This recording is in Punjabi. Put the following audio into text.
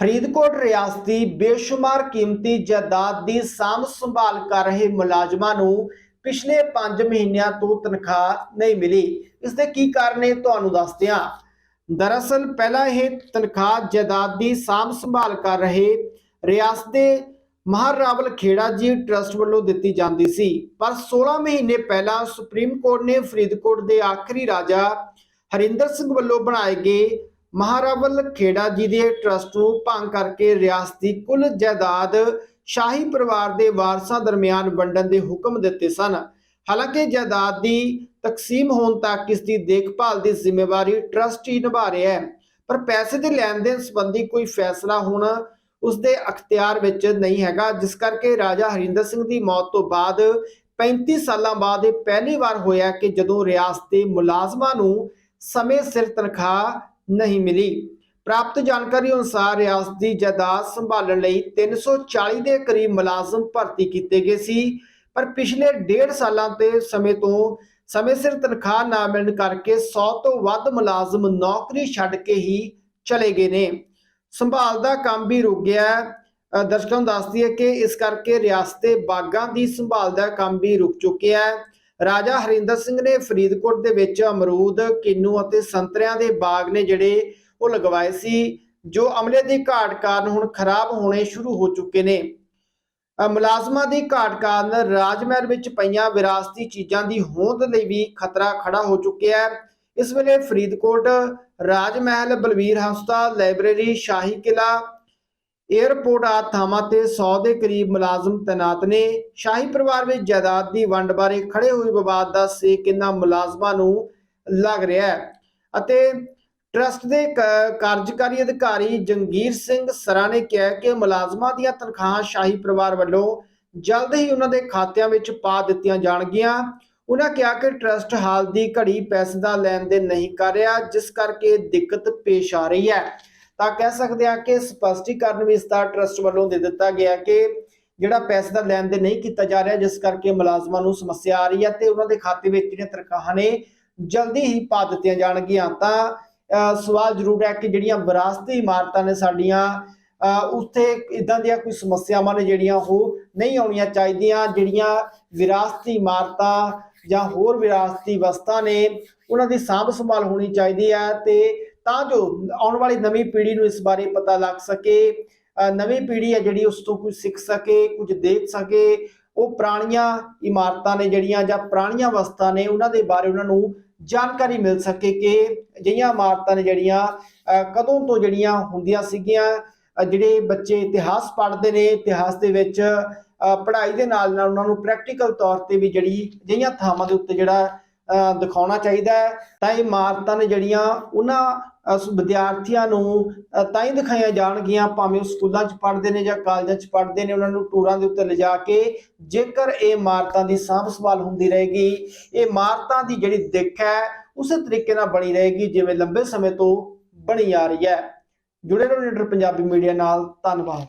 ਫਰੀਦਕੋਟ ਰਿਆਸਤੀ ਬੇਸ਼ੁਮਾਰ ਕੀਮਤੀ ਜਾਇਦਾਦ ਦੀ ਸਾਂਭ ਸੰਭਾਲ ਕਰ ਰਹੇ ਮੁਲਾਜ਼ਮਾਂ ਨੂੰ ਪਿਛਲੇ 5 ਮਹੀਨਿਆਂ ਤੋਂ ਤਨਖਾਹ ਨਹੀਂ ਮਿਲੀ। ਇਸ ਦੇ ਕੀ ਕਾਰਨ ਨੇ ਤੁਹਾਨੂੰ ਦੱਸਦੇ ਹਾਂ। ਦਰਅਸਲ ਪਹਿਲਾਂ ਇਹ ਤਨਖਾਹ ਜਾਇਦਾਦ ਦੀ ਸਾਂਭ ਸੰਭਾਲ ਕਰ ਰਹੇ ਰਿਆਸਤ ਦੇ ਮਹਾਰਾਵਲ ਖੇੜਾ ਜੀ ਟਰਸਟ ਵੱਲੋਂ ਦਿੱਤੀ ਜਾਂਦੀ ਸੀ। ਪਰ 16 ਮਹੀਨੇ ਪਹਿਲਾਂ ਸੁਪਰੀਮ ਕੋਰਟ ਨੇ ਫਰੀਦਕੋਟ ਦੇ ਆਖਰੀ ਰਾਜਾ ਹਰਿੰਦਰ ਸਿੰਘ ਵੱਲੋਂ ਬਣਾਏ ਗਏ ਮਹਾਰਾਵਲ ਖੇੜਾ ਜੀ ਦੇ ਟਰਸਟ ਨੂੰ ਭੰਗ ਕਰਕੇ ਰਿਆਸਤ ਕੁੱਲ ਜਾਇਦਾਦ ਸ਼ਾਹੀ ਪਰਿਵਾਰ ਦੇ ਵਾਰਸਾਂ ਦਰਮਿਆਨ ਵੰਡਣ ਦੇ ਹੁਕਮ ਦਿੱਤੇ ਸਨ। ਹਾਲਾਂਕਿ ਜਾਇਦਾਦ ਦੀ ਤਕਸੀਮ ਹੋਣ ਤੱਕ ਇਸ ਦੀ ਦੇਖਭਾਲ ਦੀ ਜ਼ਿੰਮੇਵਾਰੀ ਟਰਸਟੀ ਨਿਭਾ ਰਿਹਾ ਹੈ, ਪਰ ਪੈਸੇ ਦੇ ਲੈਣ ਦੇਣ ਸੰਬੰਧੀ ਕੋਈ ਫੈਸਲਾ ਹੁਣ ਉਸ ਦੇ ਅਖਤਿਆਰ ਵਿੱਚ ਨਹੀਂ ਹੈਗਾ, ਜਿਸ ਕਰਕੇ ਰਾਜਾ ਹਰਿੰਦਰ ਸਿੰਘ ਦੀ ਮੌਤ ਤੋਂ ਬਾਅਦ 35 ਸਾਲਾਂ ਬਾਅਦ ਇਹ ਪਹਿਲੀ ਵਾਰ ਹੋਇਆ ਕਿ ਜਦੋਂ ਰਿਆਸਤੀ ਮੁਲਾਜ਼ਮਾਂ ਨੂੰ ਸਮੇਂ ਸਿਰ ਤਨਖਾਹ ਨਹੀਂ ਮਿਲੀ। ਪ੍ਰਾਪਤ ਜਾਣਕਾਰੀ ਅਨੁਸਾਰ ਰਿਆਸਤ ਦੀ ਜਾਇਦਾਦ ਸੰਭਾਲਣ ਲਈ 340 ਦੇ ਕਰੀਬ ਮੁਲਾਜ਼ਮ ਭਰਤੀ ਕੀਤੇ ਗਏ ਸੀ, ਪਰ ਪਿਛਲੇ ਡੇਢ ਸਾਲਾਂ ਦੇ ਸਮੇਂ ਤੋਂ ਸਮੇਂ ਸਿਰ ਤਨਖਾਹ ਨਾ ਮਿਲਣ ਕਰਕੇ 100 ਤੋਂ ਵੱਧ ਮੁਲਾਜ਼ਮ ਨੌਕਰੀ ਛੱਡ ਕੇ ਹੀ ਚਲੇ ਗਏ ਨੇ। ਸੰਭਾਲ ਦਾ ਕੰਮ ਵੀ ਰੁਕ ਗਿਆ ਹੈ। ਦਰਸ਼ਕਾਂ ਨੂੰ ਦੱਸਦੀ ਹੈ ਕਿ ਇਸ ਕਰਕੇ ਰਿਆਸਤੇ ਬਾਗਾਂ ਦੀ ਸੰਭਾਲ ਦਾ ਕੰਮ ਵੀ ਰੁਕ ਚੁੱਕਿਆ ਹੈ। ਰਾਜਾ ਹਰਿੰਦਰ ਸਿੰਘ ਨੇ ਫਰੀਦਕੋਟ ਦੇ ਵਿੱਚ ਅਮਰੂਦ, ਕਿੰਨੂ ਅਤੇ ਸੰਤਰਿਆਂ ਦੇ ਬਾਗ ਨੇ ਜਿਹੜੇ ਉਹ ਲਗਵਾਏ ਸੀ, ਜੋ ਅਮਲੇ ਦੀ ਘਾਟ ਕਾਰਨ ਹੁਣ ਖਰਾਬ ਹੋਣੇ ਸ਼ੁਰੂ ਹੋ ਚੁੱਕੇ ਨੇ। ਮੁਲਾਜ਼ਮਾਂ ਦੀ ਘਾਟ ਕਾਰਨ ਰਾਜ ਮਹਿਲ ਵਿੱਚ ਪਈਆਂ ਵਿਰਾਸਤੀ ਚੀਜ਼ਾਂ ਦੀ ਹੋਂਦ ਲਈ ਵੀ ਖਤਰਾ ਖੜਾ ਹੋ ਚੁੱਕਿਆ ਹੈ। ਇਸ ਵੇਲੇ ਫਰੀਦਕੋਟ ਰਾਜ ਮਹਿਲ ਬਲਵੀਰ ਹਸਪਤਾਲ ਲਾਇਬ੍ਰੇਰੀ, ਸ਼ਾਹੀ ਕਿਲਾ ਏਅਰਪੋਰਟ ਆ ਥਾਵਾਂ ਤੇ 100 ਦੇ ਕਰੀਬ ਮੁਲਾਜ਼ਮ ਤੈਨਾਤ ਨੇ। ਸ਼ਾਹੀ ਪਰਿਵਾਰ ਵਿੱਚ ਜਾਇਦਾਦ ਦੀ ਵੰਡ ਬਾਰੇ ਖੜੇ ਹੋਏ ਵਿਵਾਦ ਦਾ ਸੇਕ ਇਹਨਾਂ ਮੁਲਾਜ਼ਮਾਂ ਨੂੰ ਲੱਗ ਰਿਹਾ ਹੈ। ਅਤੇ ਟਰਸਟ ਦੇ ਕਾਰਜਕਾਰੀ ਅਧਿਕਾਰੀ ਜੰਗੀਰ ਸਿੰਘ ਸਰਾ ਨੇ ਕਿਹਾ ਕਿ ਮੁਲਾਜ਼ਮਾਂ ਦੀਆਂ ਤਨਖਾਹਾਂ ਸ਼ਾਹੀ ਪਰਿਵਾਰ ਵੱਲੋਂ ਜਲਦ ਹੀ ਉਹਨਾਂ ਦੇ ਖਾਤਿਆਂ ਵਿੱਚ ਪਾ ਦਿੱਤੀਆਂ ਜਾਣਗੀਆਂ। ਉਹਨਾਂ ਕਿਹਾ ਕਿ ਟਰਸਟ ਹਾਲ ਦੀ ਘੜੀ ਪੈਸੇ ਦਾ ਲੈਣ ਦੇਣ ਨਹੀਂ ਕਰ ਰਿਹਾ, ਜਿਸ ਕਰਕੇ ਦਿੱਕਤ ਪੇਸ਼ ਆ ਰਹੀ ਹੈ। ਤਾਂ ਕਹਿ ਸਕਦੇ ਆ ਕਿ ਸਪਸ਼ਟੀਕਰਨ ਵੀ ਇਸ ਦਾ ਟਰਸਟ ਵੱਲੋਂ ਦੇ ਦਿੱਤਾ ਗਿਆ ਕਿ ਜਿਹੜਾ ਪੈਸੇ ਦਾ ਲੈਣ ਦੇਣ ਨਹੀਂ ਕੀਤਾ ਜਾ ਰਿਹਾ ਜਿਸ ਕਰਕੇ ਮੁਲਾਜ਼ਮਾਂ ਨੂੰ ਸਮੱਸਿਆ ਆ ਰਹੀ ਹੈ ਤੇ ਉਹਨਾਂ ਦੇ ਖਾਤੇ ਵਿੱਚ ਜਿਹੜੀਆਂ ਤਨਖਾਹਾਂ ਨੇ ਜਲਦੀ ਹੀ ਪਾ ਦਿੱਤੀਆਂ ਜਾਣਗੀਆਂ। ਤਾਂ ਸਵਾਲ ਜ਼ਰੂਰ ਹੈ ਕਿ ਜਿਹੜੀਆਂ ਵਿਰਾਸਤੀ ਇਮਾਰਤਾਂ ਨੇ ਸਾਡੀਆਂ ਅਹ, ਉੱਥੇ ਇਦਾਂ ਦੀਆਂ ਕੋਈ ਸਮੱਸਿਆਵਾਂ ਨੇ ਜਿਹੜੀਆਂ ਉਹ ਨਹੀਂ ਆਉਣੀਆਂ ਚਾਹੀਦੀਆਂ ਜਿਹੜੀਆਂ ਵਿਰਾਸਤੀ ਇਮਾਰਤਾਂ ਜਾਂ ਹੋਰ ਵਿਰਾਸਤੀ ਵਸਤਾਂ ਨੇ ਉਹਨਾਂ ਦੀ ਸਾਂਭ ਸੰਭਾਲ ਹੋਣੀ ਚਾਹੀਦੀ ਹੈ ਤੇ ਤਾਂ ਜੋ ਆਉਣ ਵਾਲੀ ਨਵੀਂ ਪੀੜ੍ਹੀ ਨੂੰ ਇਸ ਬਾਰੇ ਪਤਾ ਲੱਗ ਸਕੇ ਨਵੀਂ ਪੀੜ੍ਹੀ ਹੈ ਜਿਹੜੀ ਉਸ ਤੋਂ ਕੁਝ ਸਿੱਖ ਸਕੇ, ਕੁਝ ਦੇਖ ਸਕੇ, ਉਹ ਪੁਰਾਣੀਆਂ ਇਮਾਰਤਾਂ ਨੇ ਜਿਹੜੀਆਂ ਜਾਂ ਪੁਰਾਣੀਆਂ ਵਸਤਾਂ ਨੇ, ਉਹਨਾਂ ਦੇ ਬਾਰੇ ਉਹਨਾਂ ਨੂੰ ਜਾਣਕਾਰੀ ਮਿਲ ਸਕੇ ਕਿ ਅਜਿਹੀਆਂ ਇਮਾਰਤਾਂ ਨੇ ਜਿਹੜੀਆਂ ਕਦੋਂ ਤੋਂ ਜਿਹੜੀਆਂ ਹੁੰਦੀਆਂ ਸੀਗੀਆਂ ਜਿਹੜੇ ਬੱਚੇ ਇਤਿਹਾਸ ਪੜ੍ਹਦੇ ਨੇ, ਇਤਿਹਾਸ ਦੇ ਵਿੱਚ ਪੜ੍ਹਾਈ ਦੇ ਨਾਲ ਨਾਲ ਉਹਨਾਂ ਨੂੰ ਪ੍ਰੈਕਟੀਕਲ ਤੌਰ ਤੇ ਵੀ ਜਿਹੜੀ ਅਜਿਹੀਆਂ ਥਾਵਾਂ ਦੇ ਉੱਤੇ ਜਿਹੜਾ ਦਿਖਾਉਣਾ ਚਾਹੀਦਾ ਹੈ। ਤਾਂ ਇਹ ਇਮਾਰਤਾਂ ਨੇ ਜਿਹੜੀਆਂ, ਉਹਨਾਂ ਅਸ ਵਿਦਿਆਰਥੀਆਂ ਨੂੰ ਤਾਂ ਹੀ ਦਿਖਾਈਆਂ ਜਾਣਗੀਆਂ, ਭਾਵੇਂ ਉਹ ਸਕੂਲਾਂ 'ਚ ਪੜ੍ਹਦੇ ਨੇ ਜਾਂ ਕਾਲਜਾਂ 'ਚ ਪੜ੍ਹਦੇ ਨੇ, ਉਹਨਾਂ ਨੂੰ ਟੂਰਾਂ ਦੇ ਉੱਤੇ ਲਿਜਾ ਕੇ ਜੇਕਰ ਇਹ ਇਮਾਰਤਾਂ ਦੀ ਸਾਂਭ ਸੰਭਾਲ ਹੁੰਦੀ ਰਹੇਗੀ, ਇਹ ਇਮਾਰਤਾਂ ਦੀ ਜਿਹੜੀ ਦਿੱਖ ਹੈ, ਉਸੇ ਤਰੀਕੇ ਨਾਲ ਬਣੀ ਰਹੇਗੀ, ਜਿਵੇਂ ਲੰਬੇ ਸਮੇਂ ਤੋਂ ਬਣੀ ਆ ਰਹੀ ਹੈ। ਜੁੜੇ ਰਹੋ ਲੀਡਰ ਪੰਜਾਬੀ ਮੀਡੀਆ ਨਾਲ, ਧੰਨਵਾਦ।